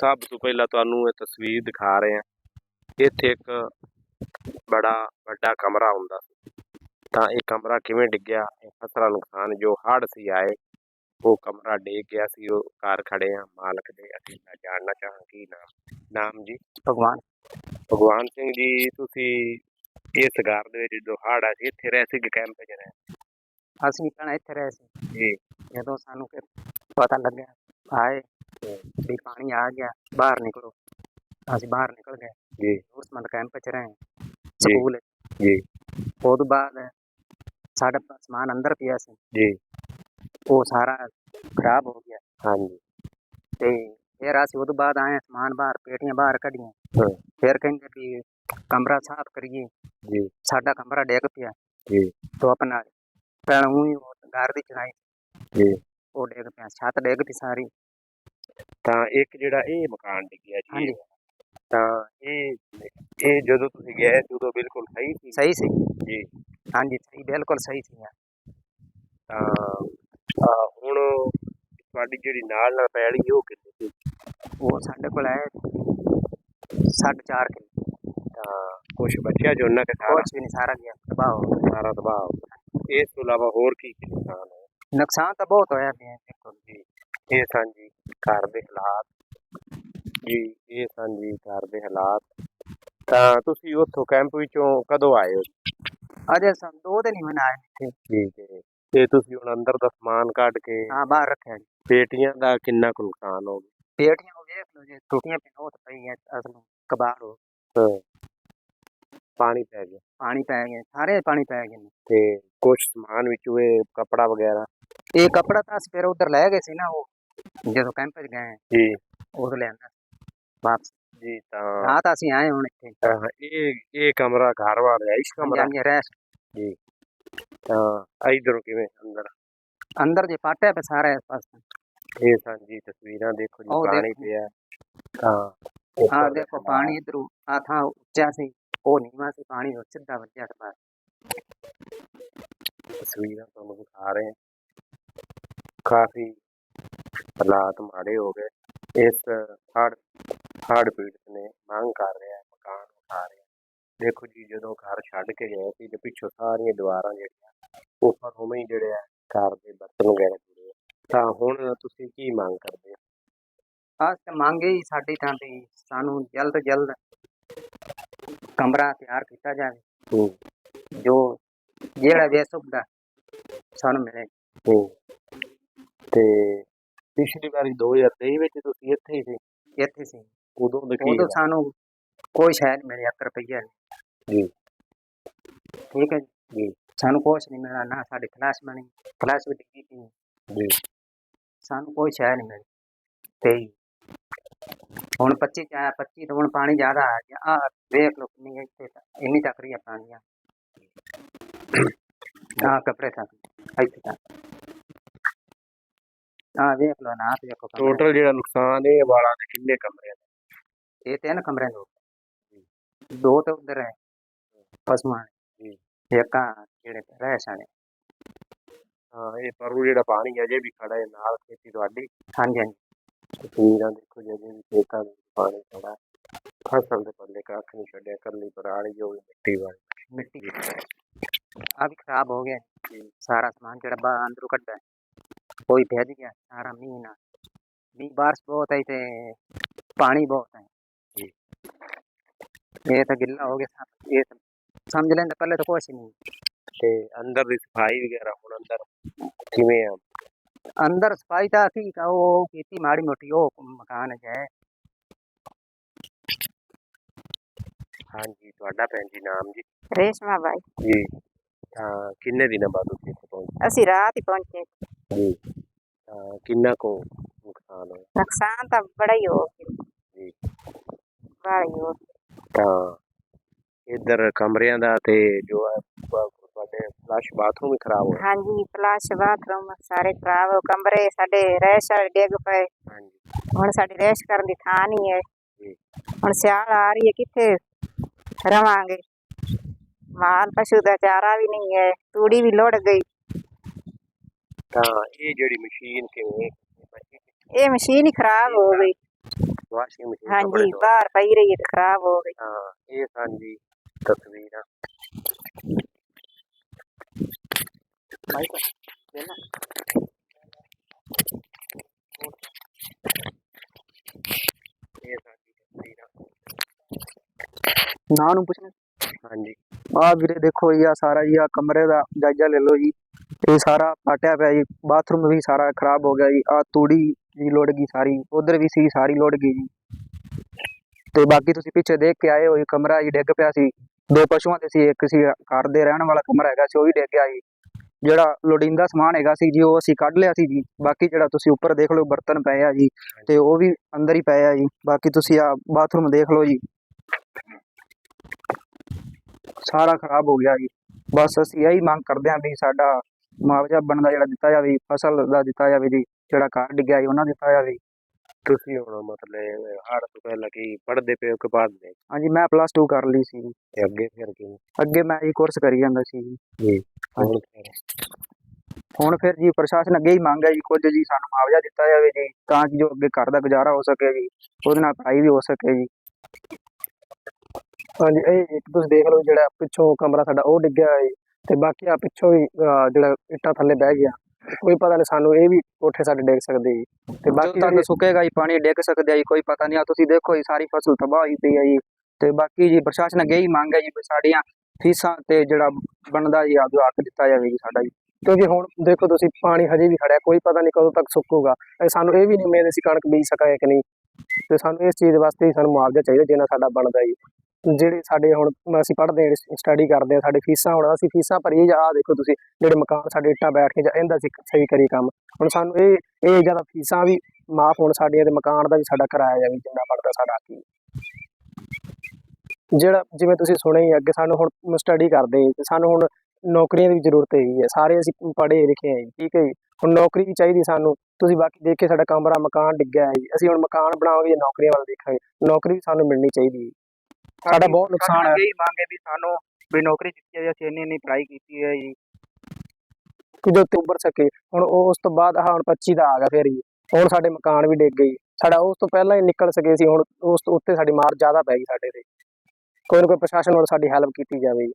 ਸਭ ਤੋਂ ਪਹਿਲਾਂ ਤੁਹਾਨੂੰ ਇਹ ਤਸਵੀਰ ਦਿਖਾ ਰਹੇ ਹਾਂ। ਇੱਥੇ ਇੱਕ ਬੜਾ ਵੱਡਾ ਕਮਰਾ ਹੁੰਦਾ ਸੀ। ਤਾਂ ਇਹ ਕਮਰਾ ਕਿਵੇਂ ਡਿੱਗਿਆ ਇਹ ਫਸਲਾਂ ਨੁਕਸਾਨ ਜੋ ਹੜ੍ਹ ਸੀ ਆਏ ਉਹ ਕਮਰਾ ਡਿੱਗ ਗਿਆ ਸੀ ਉਹ ਘਰ ਖੜੇ ਆ ਮਾਲਕ ਦੇ ਅਸੀਂ ਮੈਂ ਜਾਣਨਾ ਚਾਹਾਂ ਕੀ ਨਾਮ ਨਾਮ ਜੀ? ਭਗਵਾਨ। ਭਗਵਾਨ ਸਿੰਘ ਜੀ ਤੁਸੀਂ ਇਸ ਘਰ ਦੇ ਵਿੱਚ ਜੋ ਹੜ੍ਹ ਆ ਸੀ ਇੱਥੇ ਰਹਿ ਸੀ ਕੈਂਪ 'ਚ ਰਹੇ? ਅਸੀਂ ਕਹਣਾ ਇੱਥੇ ਰਹੇ ਸੀ। ਜੀ। ਜਦੋਂ ਸਾਨੂੰ ਕਿ ਪਤਾ ਲੱਗਿਆ ਆਏ ਤੇ ਵੀ ਪਾਣੀ ਆ ਗਿਆ ਬਾਹਰ ਨਿਕਲੋ ਅਸੀਂ ਬਾਹਰ ਨਿਕਲ ਗਏ ਜੀ ਜ਼ਰੂਰਤਮੰਦ ਕੈਂਪ 'ਚ ਰਹੇ ਜੀ। ਸਕੂਲ ਜੀ ਉਹ ਤੋਂ ਬਾਅਦ ਸਾਡਾ ਪ- ਸਮਾਨ ਅੰਦਰ ਪਿਆ ਸੀ ਜੀ ਉਹ ਸਾਰਾ ਖਰਾਬ ਹੋ ਗਿਆ ਹਾਂਜੀ ਤੇ ਫਿਰ ਅਸੀਂ ਉਹ ਤੋਂ ਬਾਅਦ ਆਏ ਸਮਾਨ ਬਾਹਰ ਪੇਟੀਆਂ ਬਾਹਰ ਕੱਢੀਆਂ ਹਾਂ। ਫਿਰ ਕਹਿੰਦੇ ਵੀ ਕਮਰਾ ਸਾਫ਼ ਕਰੀਏ ਜੀ ਸਾਡਾ ਕਮਰਾ ਡਿੱਗ ਪਿਆ ਜੀ तो अपना ਪਹਿਲਾਂ ਉਹੀ ਘਰ ਦੀ ਚੜਾਈ ਜੀ ਉਹ ਡਿੱਗ ਪਿਆ ਛੱਤ ਡਿੱਗ ਪਈ ਸਾਰੀ ਤਾਂ ਇੱਕ ਜਿਹੜਾ ਇਹ ਮਕਾਨ ਡਿੱਗਿਆ ਜੀ ਹਾਂਜੀ। ਤਾਂ ਇਹ ਇਹ ਜਦੋਂ ਤੁਸੀਂ ਗਏ ਸੀ ਉਦੋਂ ਬਿਲਕੁਲ ਸਹੀ ਸੀ? ਸਹੀ ਸੀ। ਜੀ। ਹਾਂਜੀ ਸਹੀ ਬਿਲਕੁਲ ਸਹੀ ਸੀ ਤਾਂ ਅਹ, ਹੁਣ ਤੁਹਾਡੀ ਜਿਹੜੀ ਨਾਲ ਨਾਲ ਪੈਲੀ ਉਹ ਕਿੰਨੀ ਸੀ? ਉਹ ਸਾਡੇ ਕੋਲ ਹੈ ਸਾਢੇ ਚਾਰ ਕਿਲੋ। ਤਾਂ ਕੁਝ ਬਚਿਆ ਜੋ ਉਹਨਾਂ ਕੇ ਸਾਰਾ ਕੁਛ ਵੀ ਨਹੀਂ ਸਾਰਾ ਗਿਆ ਤਬਾਹ ਹੋ ਗਿਆ। ਸਾਰਾ ਦਬਾਅ ਹੋ ਗਿਆ। ਇਸ ਤੋਂ ਇਲਾਵਾ ਹੋਰ ਕੀ ਕੀ ਨੁਕਸਾਨ ਹੋਇਆ? ਨੁਕਸਾਨ ਤਾਂ ਬਹੁਤ ਹੋਇਆ ਪਿਆ ਦੇਖੋ ਜੀ ਇਹ ਜੀ। ਘਰ ਦੇ ਹਾਲਾਤ। ਜੀ ਇਹ ਸਨ ਜੀ ਘਰ ਦੇ ਹਾਲਾਤ। ਤਾਂ ਤੁਸੀਂ ਉੱਥੋਂ ਕੈਂਪ ਵਿੱਚੋਂ ਕਦੋਂ ਆਏ ਹੋ? ਅਜੇ ਸੰ ਦੋ ਦਿਨ ਹੀ ਮਨਾਏ ਇੱਥੇ। ਜੀ ਜੀ ਤੇ ਤੁਸੀਂ ਹੁਣ ਅੰਦਰ ਦਾ ਸਮਾਨ ਕੱਢ ਕੇ ਹਾਂ ਬਾਹਰ ਰੱਖਿਆ ਜੀ। ਪੇਟੀਆਂ ਦਾ ਕਿੰਨਾ ਕੁ ਨੁਕਸਾਨ ਹੋ ਗਿਆ? ਪੇਟੀਆਂ ਉਹ ਵੇਖ ਲਓ ਜੀ ਟੁੱਟੀਆਂ ਪਈਆਂ ਉਹ ਤਾਂ ਪਈਆਂ ਅਸਲ ਕਬਾੜ ਹੋ ਹਾਂ। ਪਾਣੀ ਪੈ ਗਿਆ। ਪਾਣੀ ਪੈ ਗਿਆ ਸਾਰੇ ਪਾਣੀ ਪੈ ਗਏ ਨੇ। ਤੇ ਕੁਝ ਸਮਾਨ ਵਿੱਚ ਇਹ ਕਪੜਾ ਵਗੈਰਾ? ਇਹ ਕਪੜਾ ਤਾਂ ਅਸੀਂ ਫਿਰ ਉਧਰ ਲੈ ਗਏ ਸੀ ਨਾ ਉਹ ਜਦੋਂ ਕੈਂਪ 'ਚ ਗਏ ਜੀ। ਉਦੋਂ ਲਿਆਂਦਾ ਵਾਪਸ। ਜੀ ਤਾਂ ਹਾਂ ਤਾਂ ਅਸੀਂ ਆਏ ਹੁਣ ਇੱਥੇ। ਅਹ, ਇਹ ਇਹ ਕਮਰਾ ਘਰ ਵਾਲਾ ਰਿਹਾਇਸ਼ ਕਮਰਾ। ਹਾਂਜੀ ਰਹਿ ਤਾਂ ਇਧਰੋਂ ਕਿਵੇਂ ਅੰਦਰ? ਅੰਦਰ ਜੇ ਪਾਟਿਆ ਪਿਆ ਸਾਰਾ ਇਸ ਪਾਸੇ। ਇਹ ਸਨ ਜੀ ਤਸਵੀਰਾਂ ਦੇਖੋ ਜੀ ਉਹ ਪਾਣੀ ਦੇਖੋ। ਪਿਆ। ਤਾਂ ਹਾਂ ਉੱਪਰ ਦੇਖੋ ਹਾਲਾਤ। ਪਾਣੀ ਇਧਰੋਂ ਆ ਥਾਂ ਉੱਚਾ ਸੀ ਉਹ ਨੀਵਾਂ ਸੀ ਪਾਣੀ ਉਹ ਸਿੱਧਾ ਵੱਜਿਆ ਬਸ ਤਸਵੀਰਾਂ ਤੁਹਾਨੂੰ ਦਿਖਾ ਰਹੇ ਹਾਂ। ਕਾਫੀ ਹਾਲਾਤ ਮਾੜੇ ਹੋ ਗਏ। ਇਸ ਹੜ ਹੜ ਪੀੜਤ ਨੇ ਮੰਗ ਕਰ ਰਿਹਾ ਹੈ, ਮਕਾਨ ਉਠਾ ਰਿਹਾ। ਦੇਖੋ ਜੀ ਜਦੋਂ ਘਰ ਛੱਡ ਕੇ ਗਏ ਸੀ ਤੇ ਪਿੱਛੋਂ ਸਾਰੀਆਂ ਦੀਵਾਰਾਂ ਜਿਹੜੀਆਂ ਉੱਪਰ ਉਵੇਂ ਹੀ ਜਿਹੜੇ ਆ ਘਰ ਦੇ ਬਰਤਨ ਵਗੈਰਾ ਜੁੜੇ। ਤਾਂ ਹੁਣ ਤੁਸੀਂ ਕੀ ਮੰਗ ਕਰਦੇ ਹੋ? ਆਸ ਮੰਗੇ ਹੀ ਸਾਡੀ ਤਾਂ ਵੀ ਸਾਨੂੰ ਜਲਦ ਜਲਦ ਕਮਰਾ ਤਿਆਰ ਕੀਤਾ ਜਾਵੇ। ਜੋ ਜਿਹੜਾ ਵੀ ਸੁਵਿਧਾ ਸਾਨੂੰ ਮਿਲੇ। ਤੇ ਪਿਛਲੀ ਵਾਰੀ 2023 ਵਿੱਚ ਤੁਸੀਂ ਇੱਥੇ ਹੀ ਸੀ। ਇੱਥੇ ਸੀ। ਉਦੋਂ ਦੇ ਕੀ ਉਦੋਂ ਸਾਨੂੰ ਕੋਈ ਸ਼ਾਇਦ ਨਹੀਂ ਮਿਲੀ 1 ਰੁਪਈਆ ਜੀ। ਠੀਕ ਹੈ ਜੀ? ਸਾਨੂੰ ਕੁਛ ਨਹੀਂ ਮਿਲਿਆ ਨਾ ਸਾਡੀ ਕਲਾਸ ਬਣੀ ਕਲਾਸ ਵੀ ਡਿੱਗੀ ਪਈ ਜੀ। ਸਾਨੂੰ ਕੋਈ ਸ਼ਾਇਦ ਨਹੀਂ ਮਿਲੀ। ਤੇ ਹੁਣ 25 ਚ ਆਇਆ 25 ਤੋਂ ਹੁਣ ਪਾਣੀ ਜ਼ਿਆਦਾ ਆ ਗਿਆ। ਆ ਵੇਖ ਲਓ ਕਿੰਨੀ ਇੱਥੇ ਇੰਨੀ ਤੱਕ ਰਹੀ ਆ ਪਾਣੀ ਆ ਆਹ ਕੱਪੜੇ ਤੱਕ ਇੱਥੇ ਤੱਕ। ਆ ਵੇਖ ਲਓ ਨਾ ਦੇਖੋ ਕਮਰੇ। ਟੋਟਲ ਜਿਹੜਾ ਨੁਕਸਾਨ ਇਹ ਵਾਲਾ ਦੇ ਕਿੰਨੇ ਕਮਰੇ ਨੇ ਇਹ ਤਿੰਨ ਕਮਰੇ ਨੇ ਦੋ ਤਾਂ ਉਧਰ ਹੈ ਪਸ਼ੂਆਂ ਜੀ। ਦੇ ਇੱਕ ਆ ਜਿਹੜੇ ਰਹਿ ਸਾਣੇ ਹਾਂ ਇਹ ਪਰੂ ਜਿਹੜਾ ਪਾਣੀ ਅਜੇ ਵੀ ਖੜਾ ਹੈ ਨਾਲ ਖੇਤੀ ਤੁਹਾਡੀ ਹਾਂਜੀ ਹਾਂਜੀ ਤਸਵੀਰਾਂ ਦੇਖੋ ਜੀ ਅਜੇ ਵੀ ਖੇਤਾਂ ਵਿੱਚ ਪਾਣੀ ਖੜਾ ਹੈ। ਫਸਲ ਦੇ ਪੱਲੇ ਕੱਖ ਨਹੀਂ ਛੱਡਿਆ ਕੱਲੀ ਪਰਾਲੀ ਜੋ ਵੀ ਮਿੱਟੀ ਵਾਲੀ ਮਿੱਟੀ ਆ ਵੀ ਖਰਾਬ ਹੋ ਗਿਆ ਸਾਰਾ ਸਮਾਨ ਜਿਹੜਾ ਬਾਹਰ ਅੰਦਰੋਂ ਭੇਜ ਗਿਆ ਸਾਰਾ ਮੀਂਹ ਨਾਲ। ਮੀਂਹ ਬਾਰਿਸ਼ ਬਹੁਤ ਹੈ ਤੇ ਪਾਣੀ ਬਹੁਤ ਹੈ ਜੀ। ਇਹ ਤਾਂ ਗਿੱਲਾ ਹੋ ਗਿਆ ਸਭ। ਇਹ ਤਾਂ ਸਮਝ ਲੈਂਦੇ ਪਹਿਲੇ ਤਾਂ ਕੁਛ ਨਹੀਂ। ਤੇ ਅੰਦਰ ਦੀ ਸਫ਼ਾਈ ਵਗੈਰਾ ਹੁਣ ਅੰਦਰ ਕਿਵੇਂ ਆ? ਅੰਦਰ ਸਫ਼ਾਈ ਤਾਂ ਅਸੀਂ ਉਹ ਕੀਤੀ ਮਾੜੀ ਮੋਟੀ ਉਹ ਮਕਾਨ ਹੈ। ਹਾਂਜੀ ਤੁਹਾਡਾ ਭੈਣ ਜੀ ਨਾਮ ਜੀ? ਰੇਸ਼ਮਾ ਬਾਈ। ਜੀ। ਤਾਂ ਕਿੰਨੇ ਦਿਨਾਂ ਬਾਅਦ ਤੁਸੀਂ ਇੱਥੇ ਪਹੁੰਚੇ? ਅਸੀਂ ਰਾਤ ਹੀ ਪਹੁੰਚੇ। ਜੀ ਤਾਂ ਕਿੰਨਾ ਕੁ ਨੁਕਸਾਨ ਹੋਇਆ ਨੁਕਸਾਨ ਤਾਂ ਬੜਾ ਹੀ ਹੋ ਗਿਆ ਜੀ ਬੜਾ ਹੀ ਹੋ ਗਿਆ। ਤਾਂ ਇੱਧਰ ਕਮਰਿਆਂ ਦਾ ਤੇ ਜੋ ਹੈ ਪ- ਤੁਹਾਡੇ ਫਲਸ਼ ਬਾਥਰੂਮ ਵੀ ਖਰਾਬ ਹੋਇਆ ਹਾਂਜੀ ਫਲਾਸ਼ ਬਾਥਰੂਮ ਸਾਰੇ ਖਰਾਬ ਹੋ ਕਮਰੇ ਸਾਡੇ ਰਹਿਸ਼ ਵਾਲੇ ਡਿੱਗ ਪਏ ਹਾਂਜੀ ਹੁਣ ਸਾਡੀ ਰਹਿਸ਼ ਕਰਨ ਦੀ ਥਾਂ ਨਹੀਂ ਹੈ ਜੀ। ਹੁਣ ਸਿਆਲ ਆ ਰਹੀ ਹੈ ਕਿੱਥੇ ਰਵਾਂਗੇ ਮਾਲ ਪਸ਼ੂ ਦਾ ਚਾਰਾ ਵੀ ਨਹੀਂ ਹੈ ਤੂੜੀ ਵੀ ਲੁੜ ਗਈ ਤਾਂ ਇਹ ਜਿਹੜੀ ਮਸ਼ੀਨ ਕਿਵੇਂ ਇਹ ਮਸ਼ੀਨ ਹੀ ਖਰਾਬ ਹੋ ਗਈ। ਵਾਸ਼ਿੰਗ ਮਸ਼ੀਨ ਹਾਂਜੀ ਬਾਹਰ ਪਈ ਰਹੀ ਹੈ ਤੇ ਖਰਾਬ ਹੋ ਗਈ। ਹਾਂ ਇਹ ਸਾਂਝੀ ਤਸਵੀਰਾਂ ਇਹ ਸਾਂਝੀ ਤਸਵੀਰਾਂ ਨਾਂ ਨੂੰ ਪੁੱਛਣਾ। ਹਾਂਜੀ। ਆ ਵੀਰੇ ਦੇਖੋ ਜੀ ਆ ਸਾਰਾ ਜੀ ਆ ਕਮਰੇ ਦਾ ਜਾਇਜ਼ਾ ਲੈ ਲਓ ਜੀ। ਇਹ ਸਾਰਾ ਪਾਟਿਆ ਪਿਆ ਜੀ, ਬਾਥਰੂਮ ਵੀ ਸਾਰਾ ਖਰਾਬ ਹੋ ਗਿਆ ਜੀ ਆ ਤੂੜੀ ਵੀ ਲੋੜ ਗਈ ਸਾਰੀ, ਉਧਰ ਵੀ ਸੀ, ਸਾਰੀ ਲੋੜ ਗਈ ਜੀ। ਤੇ ਬਾਕੀ ਤੁਸੀਂ ਪਿੱਛੇ ਦੇਖ ਕੇ ਆਏ ਹੋ, ਇਹ ਕਮਰਾ ਜੀ ਡਿੱਗ ਪਿਆ ਸੀ। ਦੋ ਪਸ਼ੂਆਂ ਦੇ ਸੀ, ਇੱਕ ਸੀ ਘਰ ਦੇ ਰਹਿਣ ਵਾਲਾ ਕਮਰਾ ਹੈਗਾ ਸੀ, ਉਹ ਵੀ ਡਿੱਗ ਗਿਆ ਜੀ। ਜਿਹੜਾ ਲੋੜੀਂਦਾ ਸਮਾਨ ਹੈਗਾ ਸੀ ਜੀ, ਉਹ ਅਸੀਂ ਕੱਢ ਲਿਆ ਸੀ ਜੀ। ਬਾਕੀ ਜਿਹੜਾ ਤੁਸੀਂ ਉੱਪਰ ਦੇਖ ਲਓ, ਬਰਤਨ ਪਏ ਆ ਜੀ, ਤੇ ਉਹ ਵੀ ਅੰਦਰ ਹੀ ਪਏ ਆ ਜੀ। ਬਾਕੀ ਤੁਸੀਂ ਆ ਬਾਥਰੂਮ ਦੇਖ ਲਓ ਜੀ। ਸਾਰਾ ਖਰਾਬ ਹੋ ਗਿਆ ਜੀ। ਬਸ ਅਸੀਂ ਇਹੀ ਮੰਗ ਕਰਦੇ ਹਾਂ ਵੀ ਸਾਡਾ ਮੁਆਵਜ਼ਾ ਬਣਦਾ ਜਿਹੜਾ ਦਿੱਤਾ ਜਾਵੇ ਫਸਲ ਦਾ ਦਿੱਤਾ ਜਾਵੇ ਜੀ ਜਿਹੜਾ ਘਰ ਡਿੱਗਿਆ ਜੀ ਉਹਨਾਂ ਦਾ ਦਿੱਤਾ ਜਾਵੇ। ਤੁਸੀਂ ਹੁਣ ਮਤਲਬ ਹੜ ਤੋਂ ਪਹਿਲਾਂ ਕੀ ਪੜ੍ਹਦੇ ਪਏ ਹੋ ਕਿ ਬਾਅਦ ਦੇ ਹਾਂਜੀ ਮੈਂ ਪਲੱਸ 2 ਕਰ ਲਈ ਸੀ। ਤੇ ਅੱਗੇ ਫਿਰ ਕੀ? ਅੱਗੇ ਮੈਂ ਇਹ ਕੋਰਸ ਕਰੀ ਜਾਂਦਾ ਸੀ ਜੀ। ਹੁਣ ਫਿਰ? ਹੁਣ ਫਿਰ ਜੀ ਪ੍ਰਸ਼ਾਸਨ ਅੱਗੇ ਹੀ ਮੰਗ ਹੈ ਜੀ ਕੁਝ ਜੀ ਸਾਨੂੰ ਮੁਆਵਜ਼ਾ ਦਿੱਤਾ ਜਾਵੇ ਜੀ ਤਾਂ ਕਿ ਜੋ ਅੱਗੇ ਘਰ ਦਾ ਗੁਜ਼ਾਰਾ ਹੋ ਸਕੇ ਜੀ ਉਹਦੇ ਨਾਲ ਪੜ੍ਹਾਈ ਵੀ ਹੋ ਸਕੇ ਜੀ। ਹਾਂਜੀ ਇਹ ਇੱਕ ਤੁਸੀਂ ਦੇਖ ਲਓ ਜਿਹੜਾ ਪਿੱਛੋਂ ਕਮਰਾ ਸਾਡਾ ਉਹ ਡਿੱਗਿਆ ਹੋਇਆ ਜੀ ਤੇ ਬਾਕੀ ਆ ਪਿੱਛੋਂ ਹੀ ਅਹ, ਜਿਹੜਾ ਇੱਟਾਂ ਥੱਲੇ ਬਹਿ ਗਿਆ ਕੋਈ ਪਤਾ ਨਹੀਂ ਸਾਨੂੰ ਇਹ ਵੀ ਕੋਠੇ ਸਾਡੇ ਡਿੱਗ ਸਕਦੇ ਜੀ। ਤੇ ਬਾਕੀ ਬਾਕੀ ਸੁੱਕੇਗਾ ਜੀ ਪਾਣੀ ਡਿੱਗ ਸਕਦਾ ਜੀ ਕੋਈ ਪਤਾ ਨਹੀਂ ਆ ਤੁਸੀਂ ਦੇਖੋ ਜੀ ਸਾਰੀ ਫਸਲ ਤਬਾਹ ਹੋਈ ਪਈ ਹੈ ਜੀ। ਤੇ ਬਾਕੀ ਜੀ ਪ੍ਰਸ਼ਾਸਨ ਅੱਗੇ ਹੀ ਮੰਗ ਹੈ ਜੀ ਵੀ ਸਾਡੀਆਂ ਫੀਸਾਂ ਤੇ ਜਿਹੜਾ ਬਣਦਾ ਜੀ ਆਪਦਾ ਹੱਕ ਦਿੱਤਾ ਜਾਵੇ ਜੀ ਸਾਡਾ ਜੀ। ਕਿਉਂਕਿ ਹੁਣ ਦੇਖੋ ਤੁਸੀਂ ਪਾਣੀ ਹਜੇ ਵੀ ਖੜਿਆ ਕੋਈ ਪਤਾ ਨਹੀਂ ਕਦੋਂ ਤੱਕ ਸੁੱਕੂਗਾ। ਇਹ ਸਾਨੂੰ ਇਹ ਵੀ ਨਹੀਂ ਉਮੀਦ ਅਸੀਂ ਕਣਕ ਬੀਜ ਸਕਾਂਗੇ ਕਿ ਨਹੀਂ। ਤੇ ਸਾਨੂੰ ਇਸ ਚੀਜ਼ ਵਾਸਤੇ ਹੀ ਸਾਨੂੰ ਮੁਆਵਜ਼ਾ ਚਾਹੀਦਾ ਜਿੰਨਾ ਸਾਡਾ ਬਣਦਾ ਜੀ। ਜਿਹੜੇ ਸਾਡੇ ਹੁਣ ਅਸੀਂ ਪੜ੍ਹਦੇ ਹਾਂ ਸਟੱਡੀ ਕਰਦੇ ਹਾਂ, ਸਾਡੇ ਫੀਸਾਂ ਹੁਣ ਅਸੀਂ ਫੀਸਾਂ ਭਰੀਏ ਜਾ ਆਹ ਦੇਖੋ ਤੁਸੀਂ ਜਿਹੜੇ ਮਕਾਨ ਸਾਡੇ ਇੱਟਾਂ ਬੈਠ ਕੇ ਜਾਂ ਇਹਦਾ ਅਸੀਂ ਸਹੀ ਕਰੀ ਕੰਮ। ਹੁਣ ਸਾਨੂੰ ਇਹ ਇਹ ਜ਼ਿਆਦਾ ਫੀਸਾਂ ਵੀ ਮਾਫ ਹੋਣ ਸਾਡੀਆਂ ਤੇ ਮਕਾਨ ਦਾ ਵੀ ਸਾਡਾ ਕਿਰਾਇਆ ਜਾਵੇ ਜਿੰਨਾ ਬਣਦਾ ਸਾਡਾ ਕੀ। ਜਿਹੜਾ ਜਿਵੇਂ ਤੁਸੀਂ ਸੁਣਿਆ ਹੀ ਅੱਗੇ ਸਾਨੂੰ ਹੁਣ ਸਟੱਡੀ ਕਰਦੇ ਤੇ ਸਾਨੂੰ ਹੁਣ ਨੌਕਰੀਆਂ ਦੀ ਵੀ ਜ਼ਰੂਰਤ ਹੈਗੀ ਹੈ ਸਾਰੇ ਅਸੀਂ ਪੜ੍ਹੇ ਲਿਖੇ ਹਾਂ ਜੀ, ਠੀਕ ਹੈ ਜੀ। ਹੁਣ ਨੌਕਰੀ ਵੀ ਚਾਹੀਦੀ ਸਾਨੂੰ। ਤੁਸੀਂ ਬਾਕੀ ਦੇਖ ਕੇ ਸਾਡਾ ਕਮਰਾ, ਮਕਾਨ ਡਿੱਗਿਆ ਹੈ ਜੀ। ਅਸੀਂ ਹੁਣ ਮਕਾਨ ਬਣਾਵਾਂਗੇ ਜਾਂ ਨੌਕਰੀਆਂ ਵੱਲ ਦੇਖਾਂਗੇ। ਨੌਕਰੀ ਵੀ ਸਾਨੂੰ ਮਿਲਣੀ ਚਾਹੀਦੀ ਹੈ। ਸਾਡਾ ਬਹੁਤ ਨੁਕਸਾਨ ਹੈ। ਇਹੀ ਮੰਗ ਹੈ ਵੀ ਸਾਨੂੰ ਵੀ ਨੌਕਰੀ ਦਿੱਤੀ ਜਾਵੇ ਅਸੀਂ ਇੰਨੀ ਇੰਨੀ ਪੜ੍ਹਾਈ ਕੀਤੀ ਹੈ ਜੀ। ਕਿ ਜੋ ਤੇ ਉੱਭਰ ਸਕੇ। ਹੁਣ ਉਹ ਉਸ ਤੋਂ ਬਾਅਦ ਆਹ ਹੁਣ 25 ਦਾ ਆ ਗਿਆ ਫਿਰ ਜੀ। ਹੁਣ ਸਾਡੇ ਮਕਾਨ ਵੀ ਡਿੱਗ ਗਏ। ਸਾਡਾ ਉਸ ਤੋਂ ਪਹਿਲਾਂ ਹੀ ਨਿਕਲ ਸਕੇ ਸੀ ਹੁਣ ਉਸ ਤੋਂ ਉੱਤੇ ਸਾਡੀ ਮਾਰ ਜ਼ਿਆਦਾ ਪੈ ਗਈ ਸਾਡੇ ਤੇ। ਕੋਈ ਨਾ ਕੋਈ ਪ੍ਰਸ਼ਾਸਨ ਵੱਲੋਂ ਸਾਡੀ ਹੈਲਪ ਕੀਤੀ ਜਾਵੇ ਜੀ।